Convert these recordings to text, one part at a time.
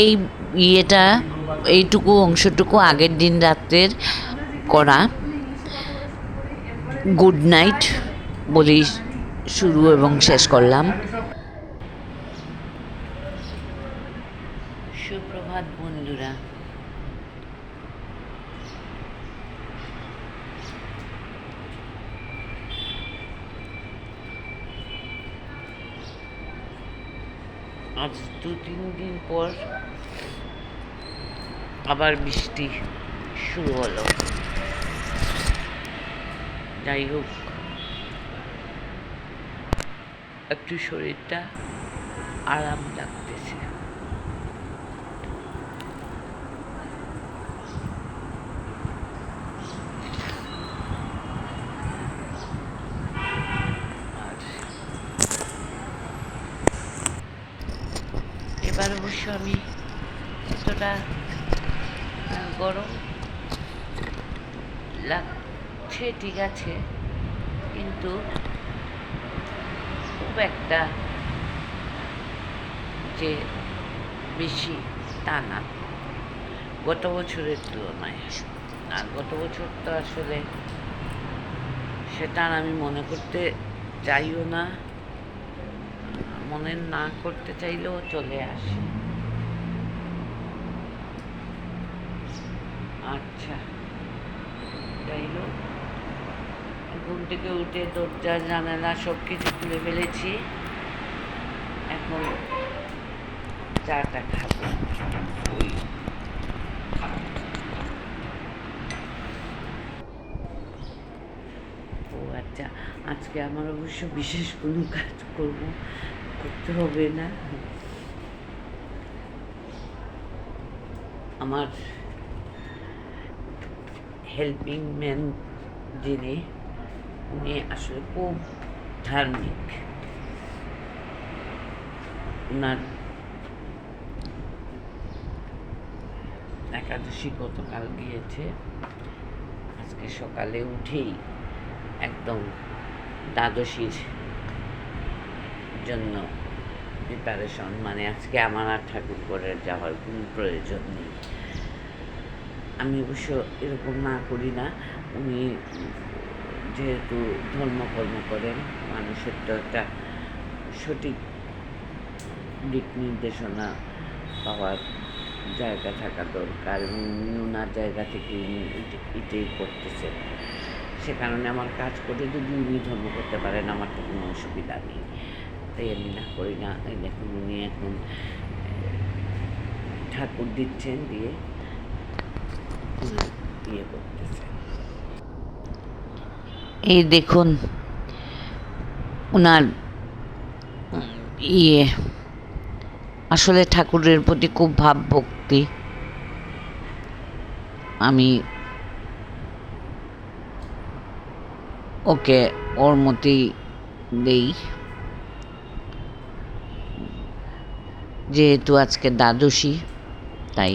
এই ইয়েটা, এইটুকু অংশটুকু আগের দিন রাত্রের করা। গুড নাইট বলেই শুরু এবং শেষ করলাম। আজ দু তিন দিন পর আবার বৃষ্টি শুরু হলো। যাই হোক, একটু শরীরটা আরাম লাগতেছে আর এবার অবশ্য আমি এতটা গরম লাগছে, ঠিক আছে, কিন্তু খুব একটা যে বেশি তা না। গত বছরের তুলনায়। আর গত বছর তো আসলে সেটা আমি মনে করতে চাইও না। মনে না করতে চাইলেও চলে আসে। আচ্ছা যাই হোক। ঘুম থেকে উঠে দরজা, জানালা সব কিছু খুলে ফেলেছি। এখন চাটা খাব। ও আচ্ছা আজকে আমার অবশ্য বিশেষ কোনো কাজ করব করতে হবে না। আমার হেল্পিং ম্যান যিনি, উনি আসলে খুব ধার্মিক। ওনার একাদশী গতকাল গিয়েছে। আজকে সকালে উঠেই একদম দ্বাদশীর জন্য প্রিপারেশন মানে আজকে আমার আর ঠাকুর করে যাওয়ার কোনো প্রয়োজন নেই। আমি অবশ্য এরকম না করি না, উনি যেহেতু ধর্মকর্ম করেন, মানুষের তো একটা সঠিক দিক নির্দেশনা পাওয়ার জায়গা থাকা দরকার এবং উনি ওনার জায়গা থেকে উনি এটি- এটাই করতেছেন। সে কারণে আমার কাজ করে যদি উনি ধর্ম করতে পারেন, আমার তো কোনো অসুবিধা নেই। তাই আমি না করি না, এই দেখুন উনি এখন ঠাকুর দিচ্ছেন দিয়ে ইয়ে করতেছেন এই দেখুন ওনার ইয়ে আসলে ঠাকুরের প্রতি খুব ভাব ভক্তি আমি ওকে ওর মতেই দেই। যেহেতু আজকে দ্বাদশী তাই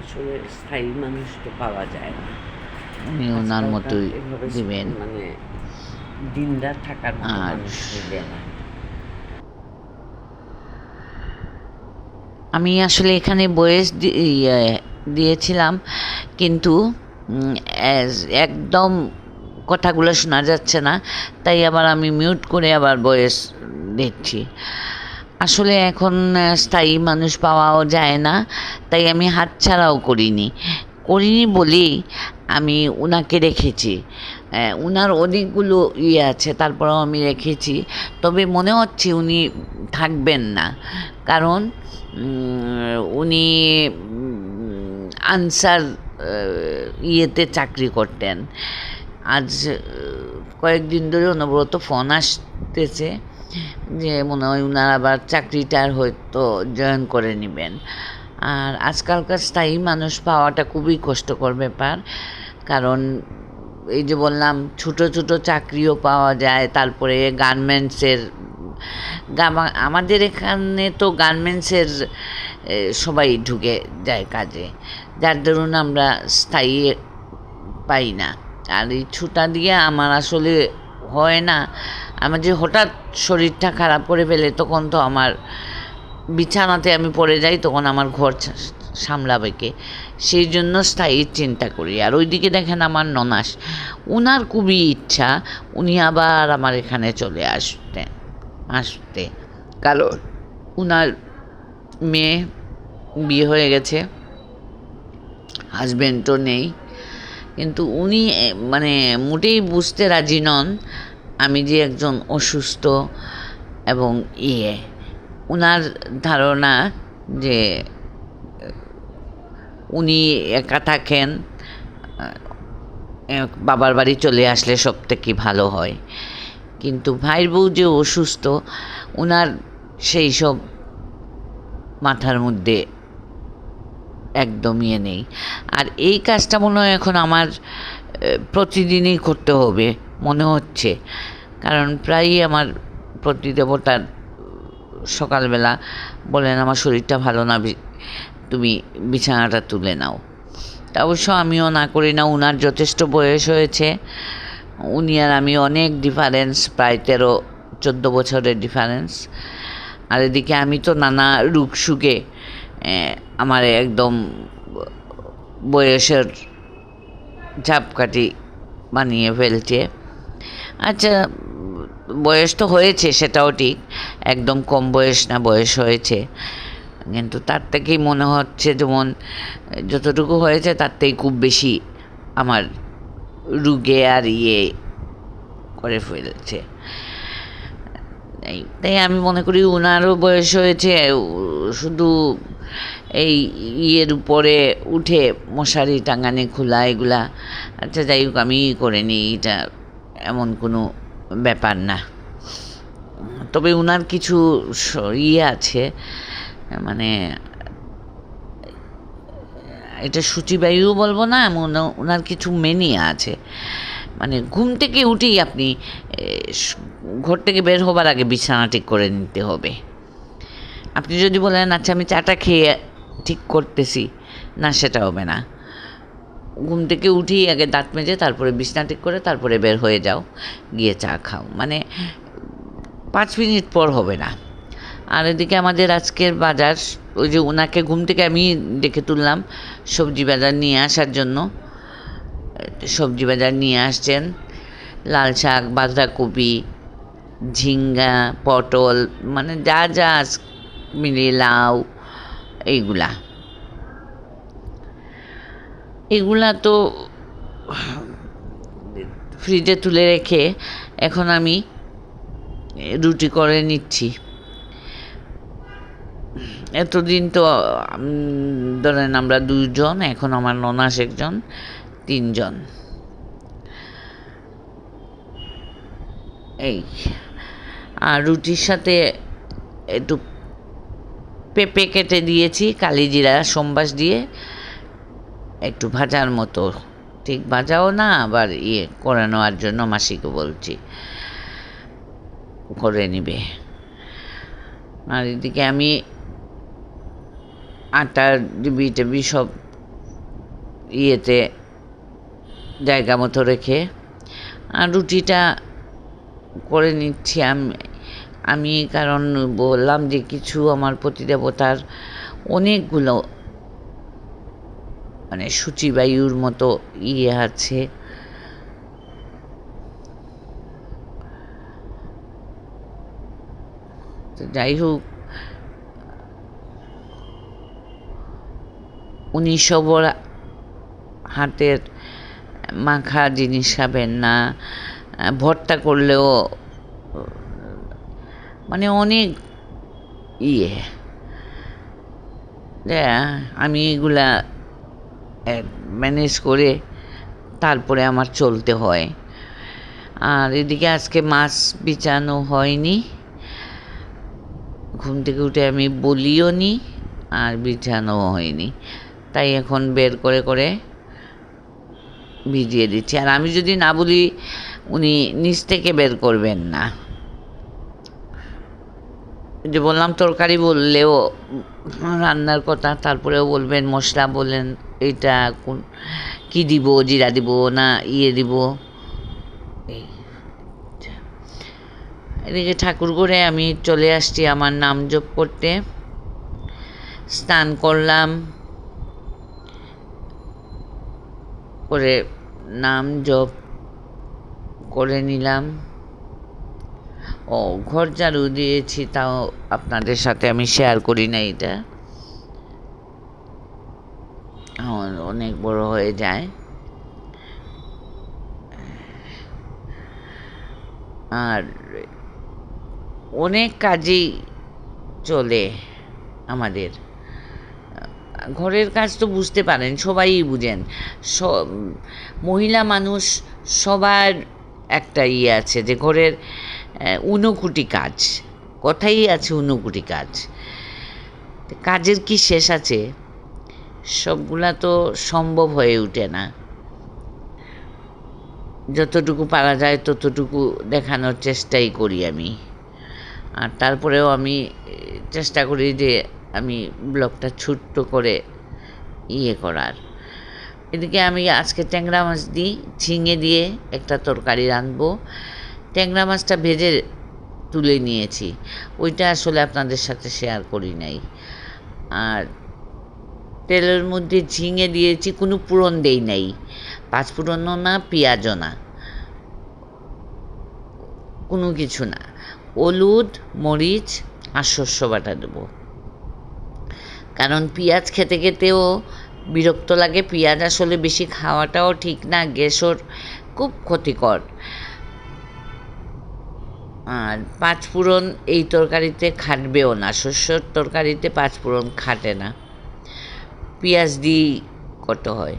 আসলে স্থায়ী মানুষ তো পাওয়া যায় না। উনি ওনার মতোই দিবেন। মানে দিনদার থাকার আর আমি আসলে এখানে বয়েস দিয়েছিলাম কিন্তু একদম কথাগুলো শোনা যাচ্ছে না তাই আবার আমি মিউট করে আবার বয়েস দিচ্ছি আসলে এখন স্থায়ী মানুষ পাওয়াও যায় না, তাই আমি হাতছাড়াও করিনি। করিনি বলেই আমি উনাকে রেখেছি। উনার অনেকগুলো ইয়ে আছে, তারপরেও আমি রেখেছি। তবে মনে হচ্ছে উনি থাকবেন না। কারণ উনি আনসার ইয়েতে চাকরি করতেন। আজ কয়েকদিন ধরে অনবরত ফোন আসতেছে। যে মনে হয় উনার আবার চাকরিটার হয়তো জয়েন করে নেবেন। আর আজকালকার স্থায়ী মানুষ পাওয়াটা খুবই কষ্টকর ব্যাপার। কারণ এই যে বললাম, ছোট ছোট চাকরিও পাওয়া যায়, তারপরে গার্মেন্টসের আমাদের এখানে তো গার্মেন্টসের সবাই ঢুকে যায় কাজে। যার দরুন আমরা স্থায়ী পাই না। আর এই ছুটা দিয়ে আমার আসলে হয় না আমার যে হঠাৎ শরীরটা খারাপ করে ফেলে, তখন তো আমার বিছানাতে আমি পড়ে যাই, তখন আমার ঘর সামলাবে কে? সেই জন্য স্থায়ী চিন্তা করি। আর ওইদিকে দেখেন আমার ননাস, উনার খুবই ইচ্ছা, উনি আবার আমার এখানে চলে আসতেন আসতে। কারণ উনার মেয়ে বিয়ে হয়ে গেছে হাজবেন্ডও নেই, কিন্তু উনি মানে মোটেই বুঝতে রাজি নন। আমি যে একজন অসুস্থ এবং ইয়ে উনার ধারণা যে, উনি একা থাকেন বাবার বাড়ি চলে আসলে সব থেকে ভালো হয়। কিন্তু ভাইয়ের বউ যে অসুস্থ, উনার সেই সব মাথার মধ্যে একদমই এ নেই। আর এই কাজটা মনে হয় এখন আমার প্রতিদিনই করতে হবে। মনে হচ্ছে। কারণ প্রায়ই আমার প্রতিদেবতার সকালবেলা বলেন, আমার শরীরটা ভালো না তুমি বিছানাটা তুলে নাও। তা অবশ্য আমিও না করি না, উনার যথেষ্ট বয়স হয়েছে। উনি আর আমি অনেক ডিফারেন্স প্রায় তেরো, চোদ্দ বছরের ডিফারেন্স আর এদিকে আমি তো নানা রুখ সুখে আমার একদম বয়সের ঝাপকাঠি বানিয়ে ফেলছে। আচ্ছা বয়স তো হয়েছে, সেটাও ঠিক। একদম কম বয়স না, বয়স হয়েছে। কিন্তু তার থেকেই মনে হচ্ছে যেমন, যতটুকু হয়েছে তার থেকে খুব বেশি আমার রুগে আর ইয়ে করে ফেলছে। তাই আমি মনে করি ওনারও বয়স হয়েছে, শুধু এই ইয়ের উপরে উঠে মশারি টাঙানি, খোলা এগুলা। আচ্ছা যাই হোক আমি করে নিই, এটা এমন কোনো ব্যাপার না। তবে ওনার কিছু ইয়ে আছে মানে এটা সূচিবায়ু বলব না, এমন ওনার কিছু মেনিয়া আছে। মানে ঘুম থেকে উঠেই আপনি ঘর থেকে বের হবার আগে বিছানা ঠিক করে নিতে হবে। আপনি যদি বলেন আচ্ছা আমি চাটা খেয়ে ঠিক করতেছি, না, সেটা হবে না। ঘুম থেকে উঠেই আগে দাঁত মেজে তারপরে বিছনা ঠিক করে তারপরে বের হয়ে যাও, গিয়ে চা খাও। মানে পাঁচ মিনিট পর হবে না। আর এদিকে আমাদের আজকের বাজার, ওই যে ওনাকে ঘুম থেকে আমি ডেকে তুললাম, সবজি বাজার নিয়ে আসার জন্য। সবজি বাজার নিয়ে আসছেন, লাল শাক, বাঁধাকপি, ঝিঙ্গা, পটল মানে যা যা মিলিয়ে লাউ, এইগুলা। এগুলা তো ফ্রিজে তুলে রেখে এখন আমি রুটি করে নিচ্ছি। এতদিন তো ধরেন আমরা দুইজন, এখন আমার ননাস একজন, তিনজন। এই, আর রুটির সাথে একটু পেঁপে কেটে দিয়েছি, কালিজিরা, সোমবাস দিয়ে। একটু ভাজার মতো। ঠিক ভাজাও না, আবার ইয়ে করে নেওয়ার জন্য মাসিকে বলছি। করে নিবে। আর এদিকে আমি আটা, ডিবি টিবি সব ইয়েতে জায়গা মতো রেখে, আর রুটিটা করে নিচ্ছি আমি আমি কারণ বললাম যে কিছু আমার প্রতিদেবতার অনেকগুলো মানে সূচিবায়ুর মতো ইয়ে আছে। তো যাই হোক, উনি সবর হাতের মাখা জিনিস খাবেন না, ভর্তা করলেও মানে অনেক ইয়ে। আমি এগুলা ম্যানেজ করে তারপরে আমার চলতে হয়। আর এদিকে আজকে মাছ বিছানো হয়নি। ঘুম থেকে উঠে আমি বলিও নি আর বিছানোও হয়নি। তাই এখন বের করে করে ভিজিয়ে দিচ্ছি। আর আমি যদি না বলি, উনি নিচ থেকে বের করবেন না। যে বললাম, তরকারি বললেও রান্নার কথা, তারপরেও বলবেন, মশলা বললেন এইটা কোন, কী দিব, জিরা দিব না ইয়ে দিব? এদিকে ঠাকুর ঘরে আমি চলে আসছি আমার নাম জপ করতে। স্নান করলাম। করে নাম জপ করে নিলাম। ও, ঘর ঝাড়ু দিয়েছি, তাও আপনাদের সাথে আমি শেয়ার করি না এটা অনেক বড় হয়ে যায়। আর অনেক কাজই চলে আমাদের। ঘরের কাজ তো বুঝতে পারেন সবাই বুঝেন। মহিলা মানুষ সবার একটা ইয়ে আছে যে ঘরের উনকুটি কাজ। কথাই আছে উনকুটি কাজ। কাজের কি শেষ আছে? সবগুলা তো সম্ভব হয়ে ওঠে না। যতটুকু পারা যায় ততটুকু দেখানোর চেষ্টাই করি আমি। আর তারপরেও আমি চেষ্টা করি যে আমি ব্লগটা ছোট্ট করে ইয়ে করার। এদিকে আমি আজকে ট্যাংরা মাছ দিই, ঝিঙে দিয়ে একটা তরকারি রাঁধবো। ট্যাংরা মাছটা ভেজে তুলে নিয়েছি। ওইটা আসলে আপনাদের সাথে শেয়ার করি নাই। আর তেলের মধ্যে ঝিঙে দিয়েছি, কোনো পুরন দেই নাই। পাঁচ পুরনও না পেঁয়াজও না। কোনো কিছু না। হলুদ, মরিচ আর শস্য বাটা দেবো। কারণ পেঁয়াজ খেতে খেতেও বিরক্ত লাগে। পেঁয়াজ আসলে বেশি খাওয়াটাও ঠিক না, গ্যাসর খুব ক্ষতিকর। আর পাঁচফোড়ন এই তরকারিতে খাটবেও না। শস্যর তরকারিতে পাঁচফোড়ন খাটে না। পেঁয়াজ দিয়েই করতে হয়।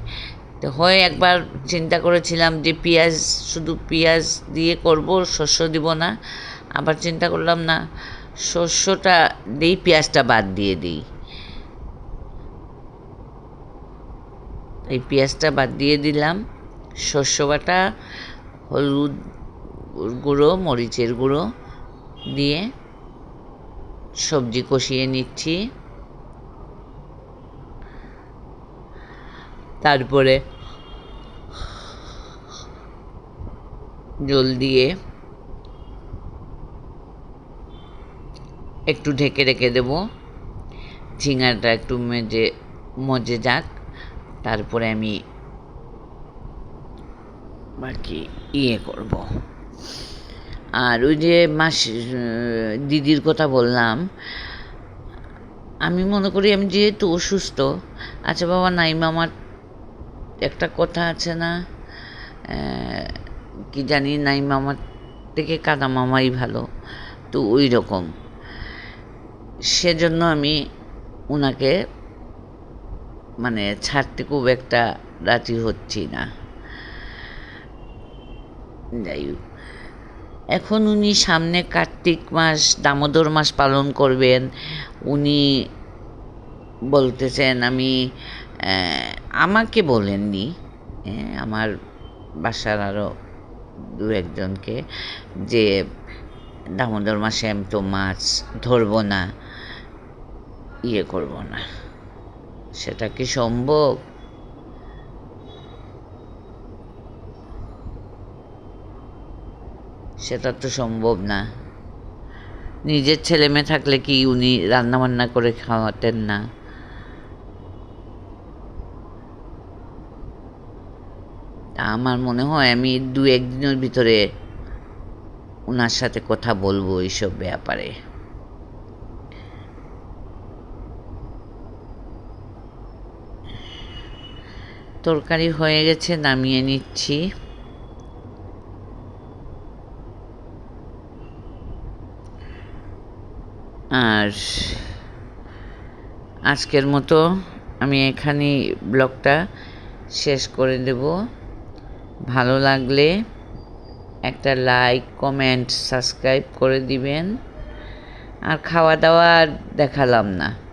তো হয় একবার চিন্তা করেছিলাম যে পেঁয়াজ, শুধু পেঁয়াজ দিয়ে করব, শস্য দিব না। আবার চিন্তা করলাম, না, শস্যটা দিই, পেঁয়াজটা বাদ দিয়ে দিই। এই পেঁয়াজটা বাদ দিয়ে দিলাম। শস্য বাটা, হলুদ গুঁড়ো, মরিচের গুঁড়ো দিয়ে সবজি কষিয়ে নিচ্ছি। তারপরে জল দিয়ে একটু ঢেকে রেখে দেবো। ঝিঙাটা একটু মেজে, মজে যাক। তারপরে আমি বাকি ইয়ে করব। আর ওই যে মাস দিদির কথা বললাম, আমি মনে করি আমি যেহেতু অসুস্থ আচ্ছা বাবা, নাইম আমার একটা কথা আছে না কি জানি নাইম মামার থেকে কাদা মামাই ভালো, তো ওই রকম সেজন্য আমি ওনাকে মানে ছাড়তে খুব একটা রাজি হচ্ছি না। যাই হোক। এখন উনি সামনে কার্তিক মাস, দামোদর মাস পালন করবেন। উনি বলতেছেন, আমি আমাকে বলেননি আমার বাসার আরও দু একজনকে যে দামোদর মাসে আমি তো মাছ ধরবো না ইয়ে করব না। সেটা কি সম্ভব? সেটা তো সম্ভব না। নিজের ছেলে মেয়ে থাকলে কি উনি রান্না বান্না করে খাওয়াতেন না তা আমার মনে হয় আমি দু একদিনের ভিতরে ওনার সাথে কথা বলব এইসব ব্যাপারে। তরকারি হয়ে গেছে, নামিয়ে নিচ্ছি। আর আজকের মতো আমি এখানেই ব্লগটা শেষ করে দেব। ভালো লাগলে একটা লাইক কমেন্ট সাবস্ক্রাইব করে দিবেন। আর খাওয়া দাওয়া দেখালাম না।